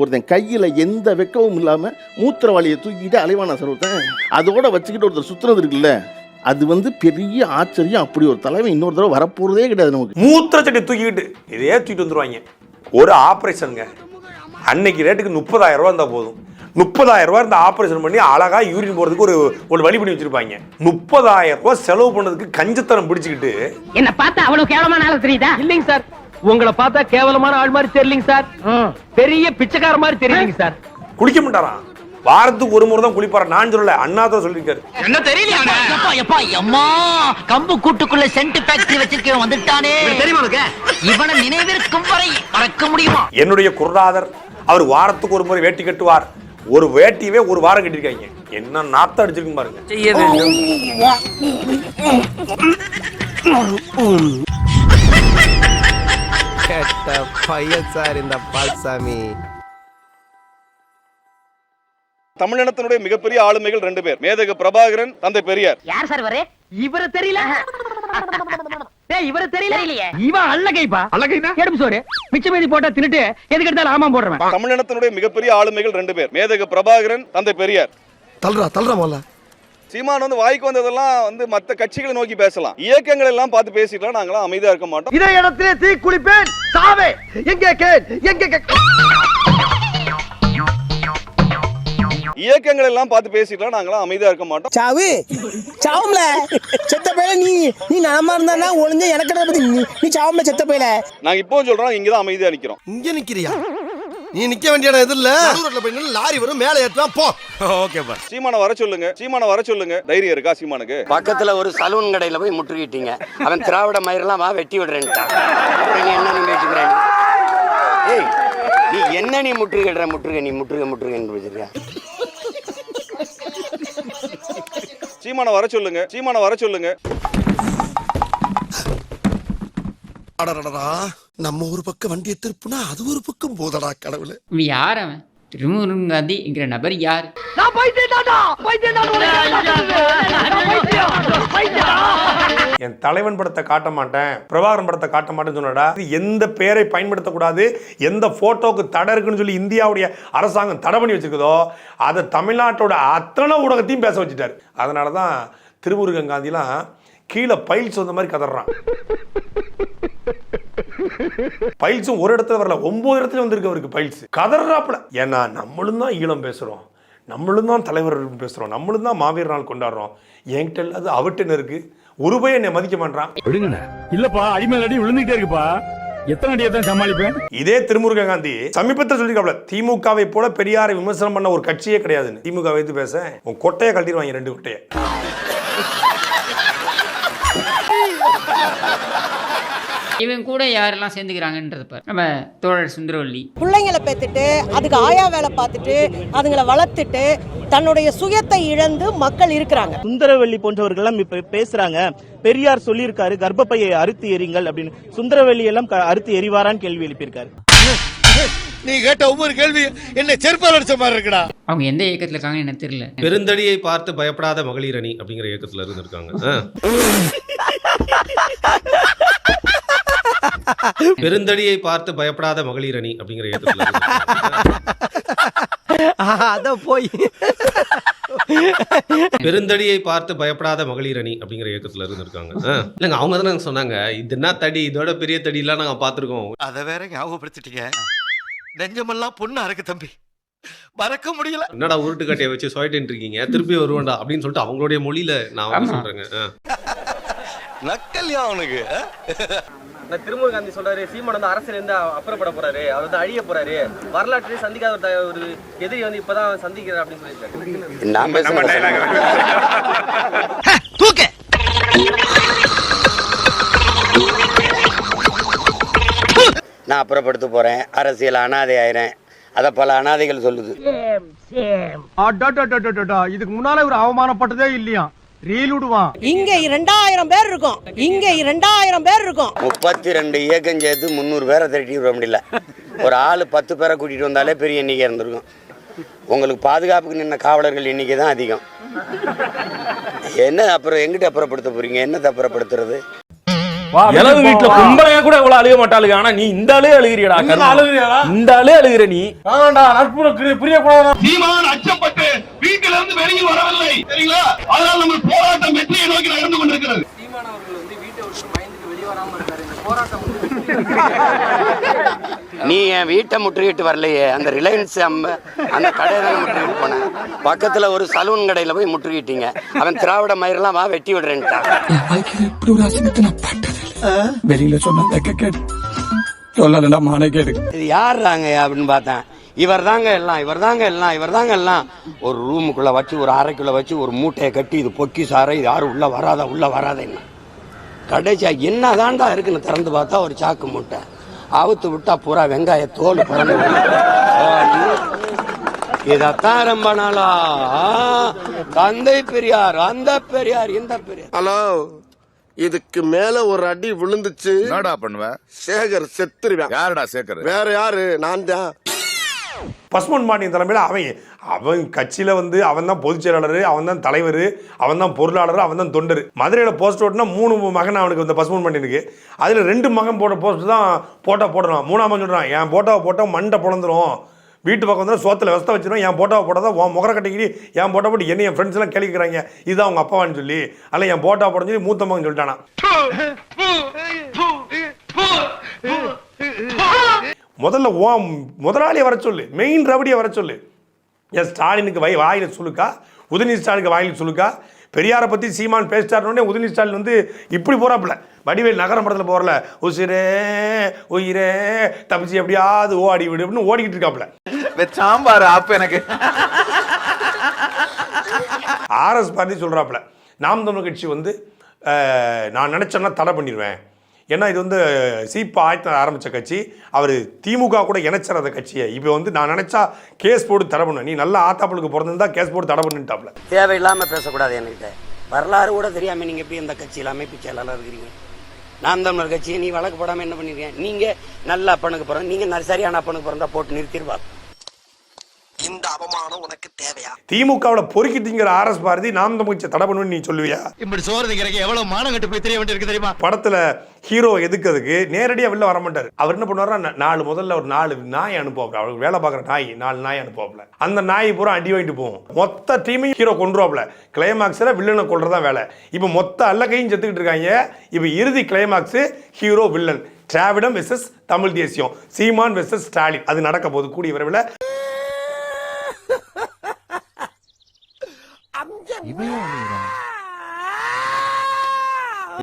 ஒருத்தன் கையில் எந்த வெக்கமும் இல்லாமல் மூத்திரவாளியை தூக்கிட்டு அலைவானா சார் ஒருத்தன்? அதோட வச்சுக்கிட்டு ஒருத்தர் சுற்றுனது இருக்குல்ல அது வந்து பெரிய ஆச்சரியம். அப்படி ஒரு தலைமை இன்னொரு தடவை வரப்போகிறதே கிடையாது நமக்கு. மூத்திரச்சட்டி தூக்கிக்கிட்டு இதே தூக்கிட்டு வந்துருவாங்க. ஒரு ஆப்ரேஷனுங்க. அன்னைக்கு ரேட்டுக்கு முப்பதாயிரம் ரூபா இருந்தால் போதும். முப்பதாயிரம் ரூபா இந்த ஆப்ரேஷன் பண்ணி அழகா யூரின் போறதுக்கு ஒரு ஒரு வழி பண்ணி வச்சிருப்பாங்க. முப்பதாயிரம் ரூபாய் செலவு பண்ணதுக்கு கஞ்சத்தனம் பிடிச்சிக்கிட்டு என்ன பார்த்தா அவ்வளவு கேவலமான ஆளு தெரியுதா? இல்லைங்க சார். உங்களை பார்த்தா கேவலமான ஆள் மாதிரி தெரியலங்க சார். பெரிய பிச்சைக்கார மாதிரி தெரியுங்க சார். குளிக்க மாட்டாராம் வாரத்துக்கு ஒரு முறை தான் குளிப்பாரா? நான் சொல்லல அண்ணாதான் சொல்லியிருக்காரு. என்ன தெரியல எப்பா எப்பா எம்மா கம்பு கூட்டுக்குள்ள சென்ட் ஃபேக்டரி வச்சிருக்கவன் வந்துட்டானே. தெரியுமா உனக்கு? இவனை நினைவிருக்கும் வரை மறக்க முடியுமா? என்னுடைய குருநாதர் அவர் வாரத்துக்கு ஒரு முறை வேட்டி கட்டுவார். ஒரு வேட்டியவே ஒரு வாரம் கட்டிருக்காங்க என்ன நாத்தம் அடிச்சிருக்கு பாருங்க. பையன் சார் இந்த பால்சாமி. தமிழினத்தினுடைய மிகப்பெரிய ஆளுமைகள் ரெண்டு பேர். மேதகு பிரபாகரன் தந்தை பெரியார். யார் சார் வரே இவரை தெரியல. இவரை தெரியல. தெரியலையே. இவன் அல்லகைப்பா. அல்லகைனா? எடும் சோறு. மீதி போட்டா தின்னுட்டு எதுக்கு எடுத்தாலும் ஆமா போடுறவன். தமிழினத்தினுடைய மிகப்பெரிய ஆளுமைகள் ரெண்டு பேர். மேதகு பிரபாகரன் தந்தை பெரியார். தல்றா தல்றா மொல்ல சீமான் வந்து வாய்க்கு வந்ததெல்லாம் வந்து மத்த கட்சிகளை நோக்கி பேசலாம். இயக்கங்கள் எல்லாம் பார்த்து பேசிக்கலாம் நாங்களாம் அமைதியா இருக்க மாட்டோம். இதே இடத்திலே தீ குளிப்பேன். சாவே எங்கே கேட் எங்கே கே- இயக்கங்கள் எல்லாம் பார்த்து பேசிக்கலாம் நாங்களாம் அமைதியா இருக்க மாட்டோம். சாவு சாவும்ல. செத்த பையல நீ நீ நலமா இருந்தானா ஒளிஞ்ச எனக்கு பத்தி நீ நீ சாவும்ல செத்த பையல. நாங்க இப்பவும் சொல்றோம் இங்க தான் அமைதியா நிக்கிறோம். இங்க நிக்கிறியா? நீ நிக்க வேண்டிய இடம் எது இல்ல ரோட்ல போய் நின்னு லாரி வரும் மேல ஏத்துவான் போ. ஓகேப்பா சீமானை வர சொல்லுங்க சீமானை வர சொல்லுங்க. தைரியம் இருக்கா சீமானுக்கு? பக்கத்துல ஒரு சலூன் கடையில போய் முற்றுகிட்டீங்க அவன் திராவிட மயிரெல்லாம் வா வெட்டி விடுறேன்ட்டான். என்ன நீ பேசிக்கிற நீ? ஏய் நீ என்ன நீ முற்றுகிடுற முற்றுக நீ முற்றுக முற்றுகன்னு வச்சிருக்க சீமானை வர சொல்லுங்க சீமானை வர சொல்லுங்க. அடடடா நம்ம ஒரு பக்கம் வண்டியை திருப்புனா அது ஒரு பக்கம் போதடா கடவுளே. யார் அவன்? திருமுருகன் காந்திங்கிற நபர் யார்? என் தலைவன் படத்தை காட்ட மாட்டேன் பிரபாகரன் படத்தை காட்ட மாட்டேன்னு சொன்னடா. எந்த பேரை பயன்படுத்தக்கூடாது எந்த போட்டோக்கு தடை இருக்குன்னு சொல்லி இந்தியாவுடைய அரசாங்கம் தடை பண்ணி வச்சிருக்குதோ அதை தமிழ்நாட்டோட அத்தனை ஊடகத்தையும் பேச வச்சுட்டாரு. அதனால தான் திருமுருகன் காந்திலாம் கீழே பைல்ஸ் வந்த மாதிரி கதறான். பைல்ஸும் ஒரு இடத்துல வரல ஒன்பது இடத்துல வந்திருக்கு அவருக்கு பைல்ஸ். கதறாப்புல ஏன்னா நம்மளும் தான் ஈழம் பேசுறோம். நம்மளும் தான் தலைவர் பேசுறோம். நம்மளும் தான் மாவீர நாள் கொண்டாடுறோம். என்கிட்ட இல்லாத அவர்கிட்ட இருக்கு? ஒரு பையன் என்னை மதிக்க மாட்டான் விடுங்கண்ணே. இல்லப்பா அடிமேல் அடி விழுந்துகிட்டே இருக்குப்பா. எத்தனை அடியை தான் சமாளிப்பேன்? இதே திருமுருகன் காந்தி சமீபத்தில் சொல்லியிருக்காப்ல திமுகவை போல பெரியாரை விமர்சனம் பண்ண ஒரு கட்சியே கிடையாதுன்னு. திமுக வைத்து பேச உன் கொட்டையை கழட்டிடுவாங்க ரெண்டு கொட்டையை. இவன் கூட யாரெல்லாம் சேர்ந்துக்கிறாங்கன்றது பாரு. நம்ம தோழர் சுந்தரவல்லி. பிள்ளைங்களை பெத்துட்டு அதுக்கு ஆயா வேலை பார்த்துட்டு அதுங்களை வளர்த்துட்டு தன்னுடைய சுயத்தை இழந்து மக்கள் இருக்கிறாங்க. சுந்தரவல்லி போன்றவர்கள் எல்லாம் இப்ப பேசுறாங்க. பெரியார் சொல்லியிருக்காரு கர்ப்பப்பையை அறுத்து எறிங்கள் அப்படின்னு. சுந்தரவல்லி எல்லாம் க- அறுத்து எறிவாரான்னு கேள்வி எழுப்பியிருக்காரு. நீ கேட்ட ஒவ்வொரு கேள்வி என்ன செருப்பால் அடிச்ச மாதிரி இருக்குடா. அவங்க எந்த இயக்கத்தில் இருக்காங்கன்னு எனக்கு தெரியல. பெருந்தடியை பார்த்து பயப்படாத மகளிர் அணி அப்படிங்கிற இயக்கத்துல இருந்திருக்காங்க. பெருந்தடியை பார்த்து பயப்படாத மகளிர் அணி அப்படிங்கிற அத போய். பெருந்தடியை பார்த்து பயப்படாத மகளிர் அணி அப்படிங்கிற இயக்கத்துல இருந்திருக்காங்க. இல்லைங்க அவங்க தானே சொன்னாங்க. இது என்ன தடி? இதோட பெரிய தடி எல்லாம் நாங்க பாத்துருக்கோம் அத வேற ஞாபகப்படுத்திட்டீங்க. நெஞ்சமெல்லாம் பொண்ணா இருக்கு தம்பி. மறக்க முடியல. என்னடா உருட்டு கட்டையை வச்சு சுவைட்டு இருக்கீங்க? திருப்பி வருவேன்டா அப்படின்னு சொல்லிட்டு அவங்களுடைய மொழியில நான் வந்து சொல்றேங்க. நக்கல்யா அவனுக்கு திருமுருக காந்தி சொல்றாரு சீமான் வந்து அரசியல் இருந்து அப்புறப்பட போறாரு அவர் வந்து அழிய போறாரு. வரலாற்றிலே சந்திக்காத ஒரு ஒரு எதிரி வந்து இப்பதான் சந்திக்கிறார் அப்படின்னு சொல்லியிருக்காரு. நான் பேசுறேன் நான் அப்புறப்படுத்த போறேன். அரசியல் அனாதை ஆயிரேன் அத பல அனாதைகள் சொல்லுது. இதுக்கு முன்னால ஒரு அவமானப்பட்டதே இல்லையா ரீல் விடுவான் இங்க இரண்டாயிரம் பேர் இருக்கும். இங்க இரண்டாயிரம் பேர் இருக்கும். முப்பத்தி ரெண்டு இயக்கம் சேர்த்து முந்நூறு பேரை திரட்டி விட முடியல. ஒரு ஆள் பத்து பேரை கூட்டிட்டு வந்தாலே பெரிய எண்ணிக்கை இருந்திருக்கும். உங்களுக்கு பாதுகாப்புக்கு நின்ன காவலர்கள் எண்ணிக்கை தான் அதிகம். என்ன அப்புறம் எங்கிட்ட அப்புறப்படுத்த போறீங்க? என்னத்தை அப்புறப்படுத்துறது? இளவு வீட்டுல கும்பலையா கூட இவ்வளவு அழுக மாட்டாளுங்க. ஆனா நீ இந்த ஆளே அழுகிறியடா. இந்த ஆளே அழுகிற நீ. சீமான் அச்சப்பட்டு வீட்டில இருந்து வெளியில் வரவில்லை சரிங்களா? அதனால் நம்ம போராட்டம் வெற்றியை நோக்கி நடந்து கொண்டிருக்கிறது. சீமான் அவர்கள் வந்து வீட்டை விட்டு பயந்துட்டு வெளியே வராம இருக்காரு. இந்த போராட்டம் நீ என் வீட்டை முற்றுகிட்டு வரலையே. அந்த ரிலையன்ஸ் அம்ம அந்த கடையை தான் முற்றுகிட்டு போனேன். பக்கத்துல ஒரு சலூன் கடையில போய் முற்றுகிட்டீங்க அவன் திராவிட மயிரெல்லாம் வா வெட்டி விடுறேன்ட்டான். வெளியில சொன்னா கேடு சொல்லலடா மானே கேடு இது யாருறாங்க அப்படின்னு பார்த்தேன். இவர் தாங்க எல்லாம் இவர் தாங்க எல்லாம் இவர் தாங்க எல்லாம். ஒரு ரூமுக்குள்ள வச்சு ஒரு அறைக்குள்ள வச்சு ஒரு மூட்டையை கட்டி இது பொக்கி சாரை இது யாரும் உள்ள வராதா உள்ள வராதேன்னு கடைசியா என்னதான்டா இருக்குன்னு திறந்து பார்த்தா ஒரு சாக்கு மூட்டை. அவுத்து விட்டா பூரா வெங்காய தோல் பறந்து இதத்தான் ரொம்ப நாளா. தந்தை பெரியார் அந்த பெரியார் இந்த பெரியார். ஹலோ. இதுக்கு மேல ஒரு அடி விழுந்துச்சு. என்னடா பண்ணுவ? சேகர் செத்துருவேன். யாருடா சேகர்? வேற யாரு? நான் தான் பசுமன் பாண்டியன் தலைமையில் அவன் அவன் கட்சியில் வந்து அவன் தான் பொதுச் செயலாளர் அவன் தான் தலைவர் அவன் தான் பொருளாளர் அவன் தான் தொண்டர். மதுரையில் போஸ்ட் ஓட்டினா மூணு மகன் அவனுக்கு இந்த பசுமன் பாண்டியனுக்கு அதில் ரெண்டு மகன் போட்ட போஸ்ட் தான் போட்டோ போடுறான் மூணாம் மகன் சொல்கிறான் என் போட்டோவை போட்டால் மண்டை பிறந்துரும் வீட்டு பக்கம் வந்து சோத்தில் வெஸ்த வச்சிரும் என் போட்டோவை போட்டால் தான் உன் முகர கட்டிக்கிட்டு என் போட்டோ போட்டு என்ன என் ஃப்ரெண்ட்ஸ்லாம் கேள்விக்கிறாங்க இதுதான் அவங்க அப்பாவான்னு சொல்லி. அல்ல என் போட்டோ போட சொல்லி மூத்த மகன் சொல்லிட்டானா. முதல்ல ஓ முதலாளியை வர சொல்லு. மெயின் ரவுடியை வர சொல்லு. என் ஸ்டாலினுக்கு வை வாயில் சொல்லுக்கா உதயநிதி ஸ்டாலினுக்கு வாயில் சொல்லுக்கா பெரியாரை பற்றி சீமான் பேசிட்டாருனே உதயநிதி ஸ்டாலின் வந்து இப்படி போகிறாப்புல வடிவேல் நகரம் படத்தில் போகிறல உசிரே உயிரே தப்பிச்சு எப்படியாவது ஓடி விடு அப்படின்னு ஓடிக்கிட்டு இருக்காப்புல. சாம்பார் அப்ப எனக்கு. ஆர்எஸ் பார்ட்டி சொல்கிறாப்புல நாம் தமிழ் கட்சி வந்து நான் நினச்சேன்னா தடை பண்ணிடுவேன். ஏன்னா இது வந்து சீப்பா ஆயிரத்தி ஆரம்பித்த கட்சி அவர் திமுக கூட இணைச்சிடாத கட்சியை. இப்போ வந்து நான் நினச்சா கேஸ் போட்டு தடை பண்ணுவேன் நீ நல்லா ஆத்தாப்பளுக்கு பிறந்திருந்தா கேஸ் போட்டு தடை பண்ணிட்டாப்ல தேவையில்லாம பேசக்கூடாது என்கிட்ட. வரலாறு கூட தெரியாம நீங்க எப்படி இந்த கட்சியில் அமைப்பு செயலாளர் இருக்கிறீங்க? நாம் தமிழர் கட்சியை நீ வழக்கு போடாம என்ன பண்ணிருக்கீங்க நீங்க நல்ல அப்பனுக்கு பிறந்த நீங்க நல்ல சரியான அப்பனுக்கு பிறந்தா போட்டு நிறுத்திடுவாங்க இந்த அவமானம் உனக்கு தேவையா? திமுகவில் பொறுக்கி திங்கிற ஆர்எஸ் பாரதி நாம் தமிழ் கட்சியை தடை பண்ணுவேன்னு நீ சொல்லுவியா? இப்படி சோறு திங்கிறக்கு எவ்வளவு மானம் கட்டு போய் தெரிய வேண்டியிருக்கு தெரியுமா? படத்தில் ஹீரோ எதுக்கிறதுக்கு நேரடியாக வெளில வர மாட்டார். அவர் என்ன பண்ணுவாரா நாலு முதல்ல ஒரு நாலு நாய் அனுப்புவாப்ல அவருக்கு வேலை பார்க்குற நாய் நாலு நாய் அனுப்புவாப்ல அந்த நாய் பூரா அடி வாங்கிட்டு போகும் மொத்த டீமையும் ஹீரோ கொண்டுருவாப்ல கிளைமாக்ஸில் வில்லனை கொள்றது தான் வேலை. இப்போ மொத்த அல்ல கையும் செத்துக்கிட்டு இருக்காங்க. இப்போ இறுதி கிளைமாக்ஸு ஹீரோ வில்லன் திராவிடம் வெர்சஸ் தமிழ் தேசியம். சீமான் வெர்சஸ் ஸ்டாலின் அது நடக்க போகுது. கூடிய விரைவில்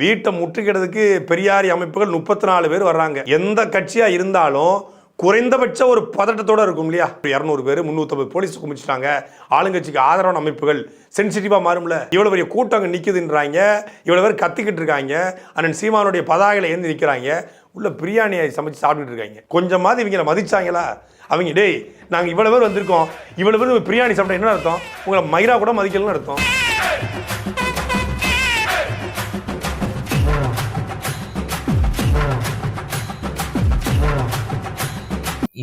வீட்டை முற்றுகிறதுக்கு பெரியாரி அமைப்புகள் முப்பத்தி நாலு பேர் வர்றாங்க. எந்த கட்சியா இருந்தாலும் குறைந்தபட்ச ஒரு பதட்டத்தோட இருக்கும் இல்லையா? இரநூறு பேர் முந்நூற்றம்பது போலீஸ் குமிச்சிட்டாங்க. ஆளுங்கட்சிக்கு ஆதரவான அமைப்புகள் சென்சிட்டிவாக மாறும்ல. இவ்வளோ பெரிய கூட்டம் அங்கே நிற்குதுன்றாங்க இவ்வளோ பேர் கத்திக்கிட்டு இருக்காங்க. அண்ணன் சீமானுடைய பதாகையில் ஏந்தி நிற்கிறாங்க உள்ள பிரியாணியை சமைச்சு சாப்பிட்டுட்டு இருக்காங்க. கொஞ்சமாவது இவங்களை மதிச்சாங்களா? அவங்க டேய் நாங்கள் இவ்வளோ பேர் வந்திருக்கோம். இவ்வளோ பேர் பிரியாணி சாப்பிட்டா என்ன அர்த்தம்? உங்களை மயிரா கூட மதிக்கலன்னு அர்த்தம்.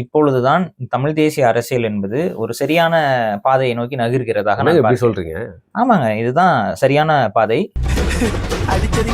இப்பொழுதுதான் தமிழ் தேசிய அரசியல் என்பது ஒரு சரியான பாதையை நோக்கி நகர்கிறதாக. சொல்றீங்க? ஆமாங்க இதுதான் சரியான பாதை. அடிச்சது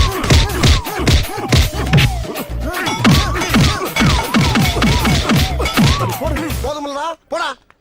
போதுமில்லடா போடா.